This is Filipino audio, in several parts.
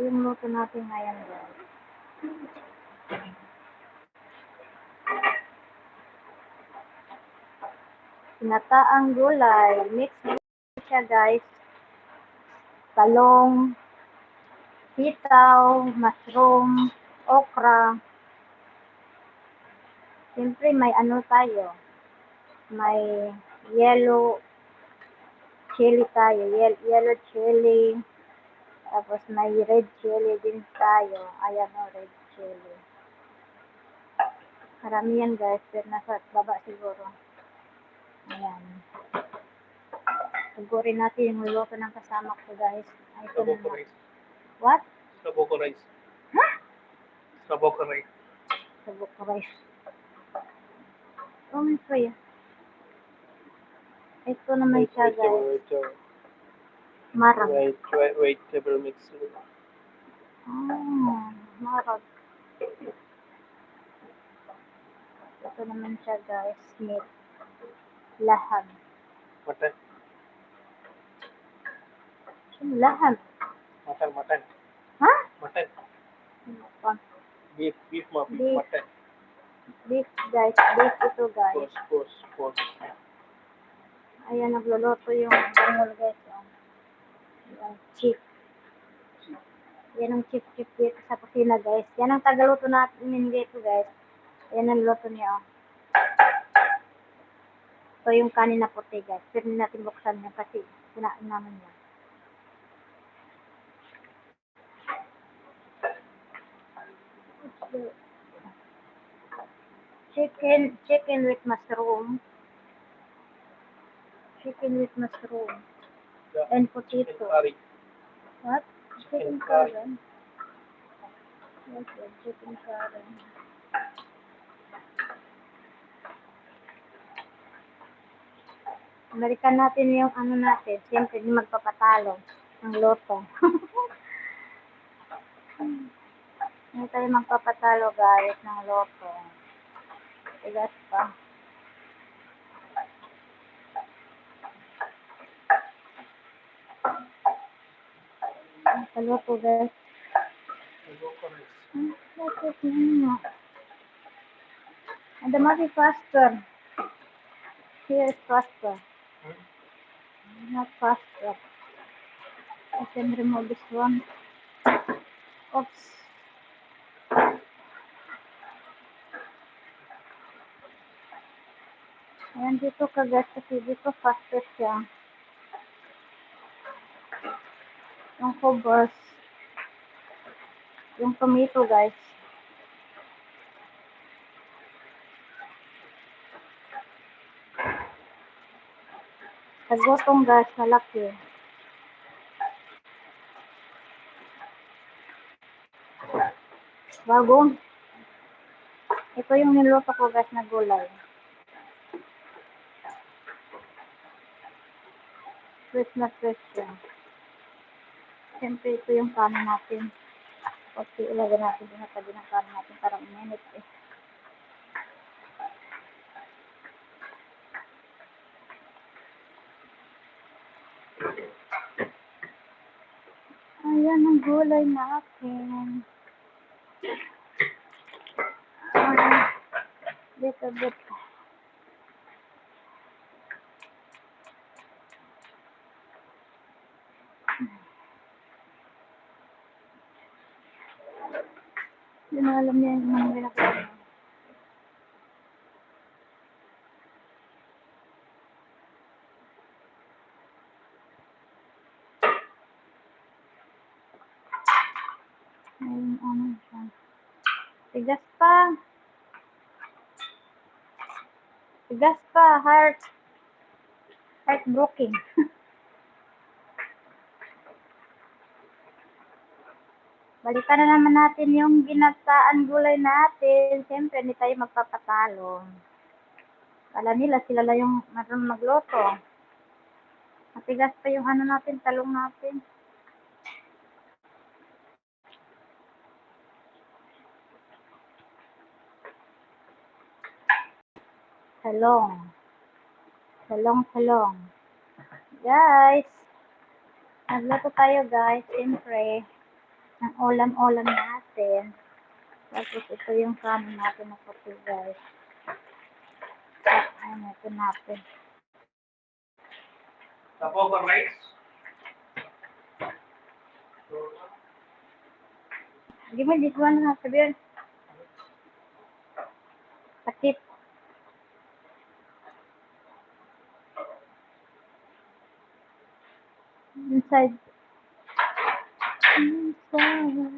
yung natin ngayon guys. Sinataang gulay. Mix siya guys. Talong, sitaw, mushroom, okra. Siyempre may ano tayo. May yellow chili tayo. Ye- yellow chili. Tapos may red chili din tayo. Ayan o, red chili. Marami yan guys, pero nasa baba siguro. Ayan. Sugurin natin yung luto ng kasama ko guys. Ay, ito Saboko rice. What? Saboko rice. Ha? Saboko rice. Sabok rice. Oh, may soya. Ito naman siya guys. Vegetable, Marang. White, white, vegetable mix. Ah, marag. Ito naman siya guys. Meat. Laham. Mutton. Laham? Mutton, mutton. Ha? Mutton. Pa? Beef, beef ma, Beef. mutton. Beef guys. Beef ito guys. Pork, pork, pork. Ayan, nagluluto yung bangol guys. Yung chief. Yan ang chief dito sa kusina guys. Yan ang tagaluto natin dito guys. Yan ang luto niya. Oh. Ito yung kanin na puti guys. Pero natin buksan niya kasi sinain naman niya. Chicken, chicken with mushroom. Chicken with mushroom. And potato. What? Chicken curry. Okay, chicken curry. Amerikan natin yung ano natin. Siyempre, hindi magpapatalo ng loto. Hindi tayo magpapatalo guys ng loto. Tigas pa. Sa loto guys. Rice. Hmm, bakit ano? And the movie faster. Here is faster. Hmm? Not faster. I can remove this one. Oops. Ayan dito kagat kasi dito faster siya. Yung covers. Yung tomato guys. Sagotong guys, malaki. Bago. Ito yung niluto ko guys na gulay. Fresh siya. Siyempre ito yung kanin natin. Okay, ilagay natin din tabi ng kanin natin para uminit eh. Ayan ang gulay natin. Ah, little bit. Hindi na alam niya yung mga ginagawa niya. Ayun, ano siya. Tigas pa. Tigas pa, heart. Heartbroken. Balikan na naman natin yung ginataan gulay natin. Siyempre, hindi tayo magpapatalo. Kala nila, sila lang yung marunong magluto. Matigas pa yung ano natin, talong natin. Talong. Talong, talong. Guys, nagluto tayo guys, siyempre. Ng ulam-ulam natin. Tapos ito yung kanin natin na puti guys. Ayun, ito natin. Tapo rice. Hindi mo, this one na sabi yun. Sakit. Inside. Inside.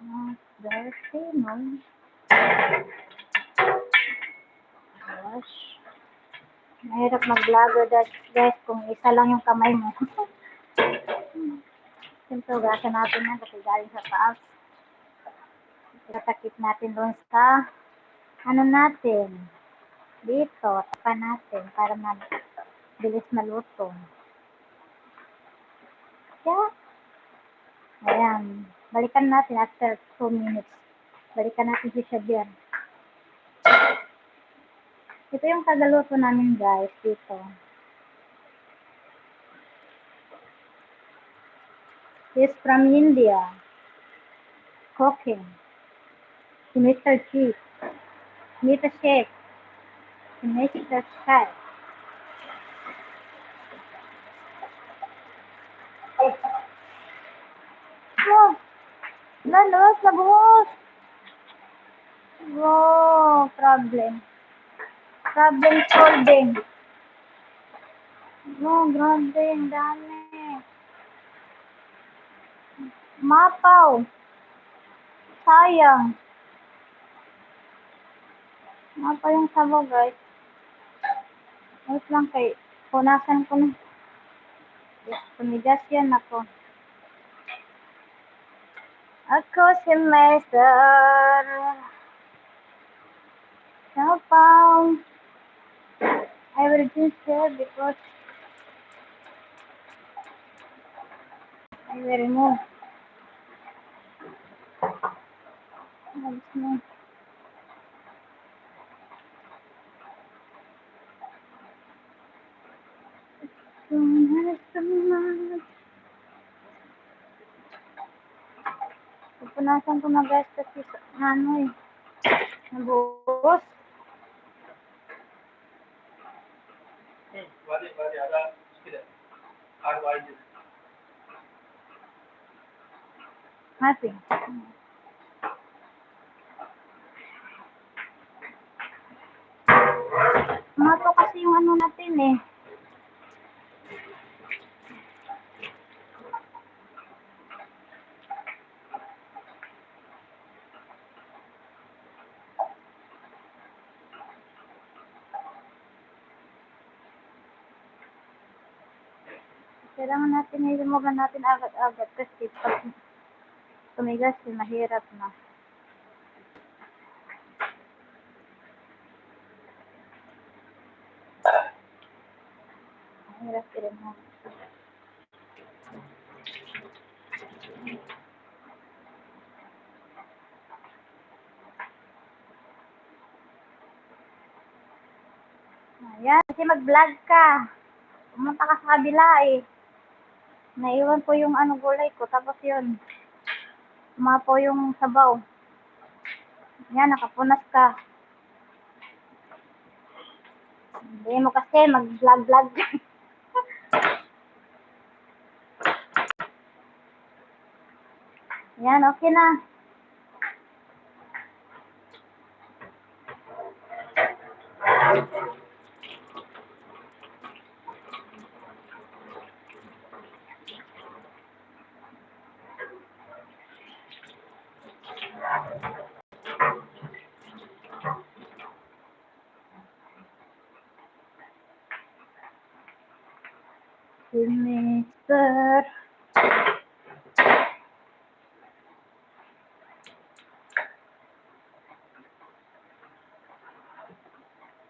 Not dirty, no. Wash. Mahirap mag-vlogger guys kung isa lang yung kamay mo. Siyempre, ugasan natin yan kasi galing sa taas. Tatakip natin doon sa ano natin. Dito, taka natin para mabilis maluto. Kaya, ayan. Balikan natin after 2 minutes. Balikan natin si Xavier. Ito yung kagaluto namin guys dito. He's from India. Cooking. Si Mr. Chief. Mr. Chef. Si Mr. Chef. Oh, lalos, labuhos. Wow, problem. Problem solving. No, grabe, ang dami. Mapaw. Sayang. Mapaw yung sabaw, guys. Wait lang kay, punasan ko na. Tumigas yan ako. Ako si Master. Sapaw. I will just share because I will remove. Alis mo. Pupunasan ko kasi sa- ano eh. Nabuhos. Bari, bari, ada sikit. Add wise. Happy. Mato kasi yung ano natin eh. Kailangan natin i-remove natin agad-agad kasi pag tumigas eh, mahirap na. Mahirap i-remove. Ayan, kasi mag-vlog ka. Pumunta ka sa kabila eh. Naiwan ko yung ano gulay ko, tapos yun. Tumapo yung sabaw. Yan, nakapunas ka. Hindi mo kasi mag-vlog-vlog. Yan, okay na.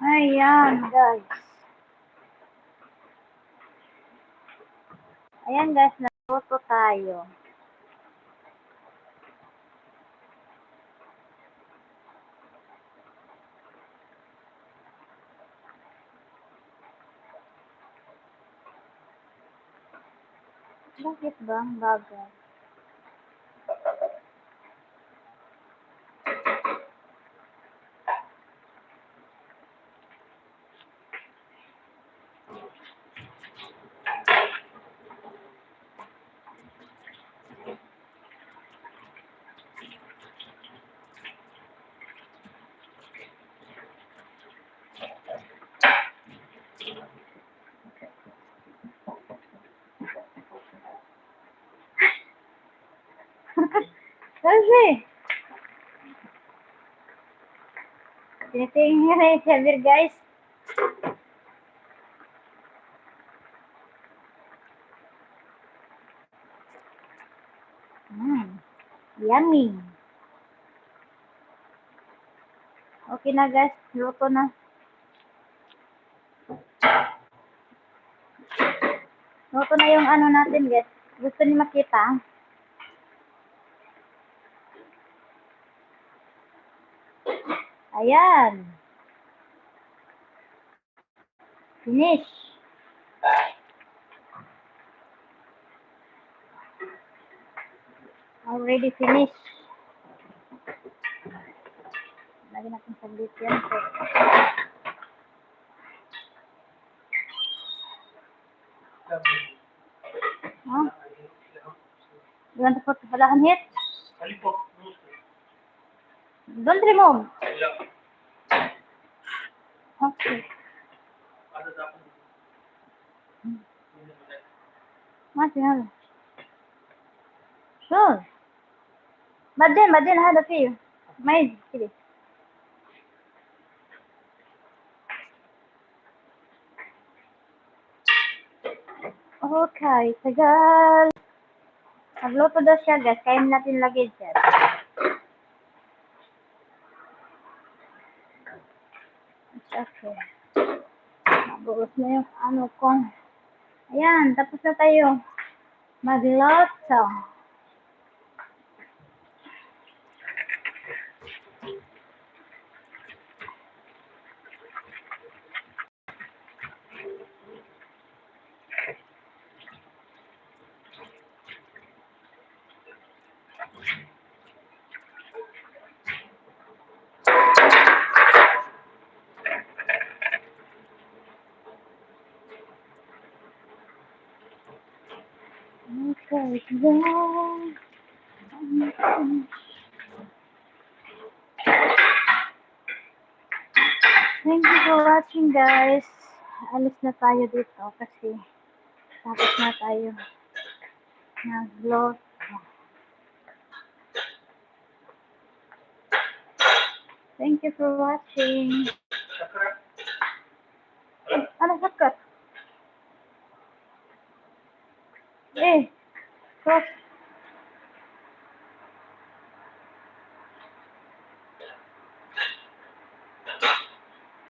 Ayan, guys. Ayan, guys. Naluto tayo. Bakit bang bagay? Bagal? Kasi, tinitingin niya na yung server, guys. Mm, yummy. Okay na, guys. Luto na. Luto na yung ano natin, guys. Gusto niyo makita? Ayan. Finish. Already finished. Lagi natin saglit yan. Huh? You want to put the hit? Don't remove. Yeah. Okay. Ano dapat? Mati hal. Sure. بعدين بعدين هذا فيه ما يجي كذا Okay, tagal. Nagluto daw siya, guys. Kain natin lagi dyan. Okay. Nabuos na yung ano ko. Ayan, tapos na tayo. Magluto. Thank you for watching guys. Alis na tayo dito kasi tapos na tayo nag-vlog. Thank you for watching. Ano sakat? Eh, cross.